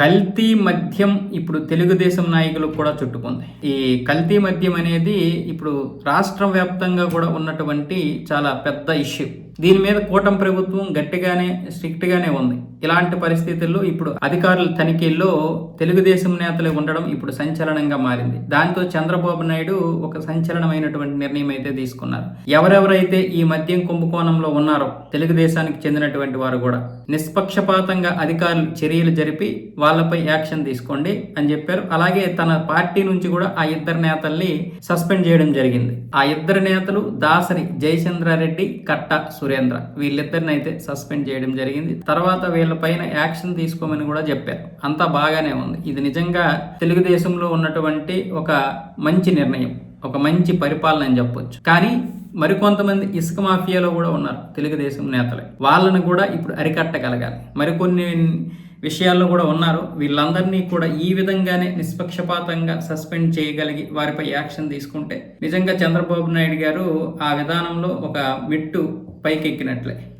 కల్తీ మద్యం ఇప్పుడు తెలుగుదేశం నాయకులకు కూడా చుట్టుకుంది. ఈ కల్తీ మద్యం అనేది ఇప్పుడు రాష్ట్ర వ్యాప్తంగా కూడా ఉన్నటువంటి చాలా పెద్ద ఇష్యూ. దీని మీద కూటమి ప్రభుత్వం గట్టిగానే స్ట్రిక్ట్ గానే ఉంది. ఇలాంటి పరిస్థితుల్లో ఇప్పుడు అధికారుల తనిఖీల్లో తెలుగుదేశం నేతలు ఉండడం ఇప్పుడు సంచలనంగా మారింది. దాంతో చంద్రబాబు నాయుడు ఒక సంచలనమైనటువంటి నిర్ణయం అయితే తీసుకున్నారు. ఎవరెవరైతే ఈ మద్యం కుంభకోణంలో ఉన్నారో తెలుగుదేశానికి చెందినటువంటి వారు కూడా నిష్పక్షపాతంగా అధికారులు చర్యలు జరిపి వాళ్ళపై యాక్షన్ తీసుకోండి అని చెప్పారు. అలాగే తన పార్టీ నుంచి కూడా ఆ ఇద్దరు నేతల్ని సస్పెండ్ చేయడం జరిగింది. ఆ ఇద్దరు నేతలు దాసరి జయచంద్రారెడ్డి కట్ట సురేంద్ర. వీళ్ళిద్దరిని అయితే సస్పెండ్ చేయడం జరిగింది. తర్వాత వీళ్ళపైన యాక్షన్ తీసుకోమని కూడా చెప్పారు. అంతా బాగానే ఉంది. ఇది నిజంగా తెలుగుదేశంలో ఉన్నటువంటి ఒక మంచి నిర్ణయం. ఒక మంచి పరిపాలన అని చెప్పొచ్చు. కానీ మరికొంతమంది ఇసుక మాఫియాలో కూడా ఉన్నారు తెలుగుదేశం నేతలు. వాళ్ళని కూడా ఇప్పుడు అరికట్టగలగాలి. మరికొన్ని విషయాల్లో కూడా ఉన్నారు. వీళ్ళందరినీ కూడా ఈ విధంగానే నిష్పక్షపాతంగా సస్పెండ్ చేయగలిగి వారిపై యాక్షన్ తీసుకుంటే నిజంగా చంద్రబాబు నాయుడు గారు ఆ విధానంలో ఒక మెట్టు పైకెక్కినట్లే.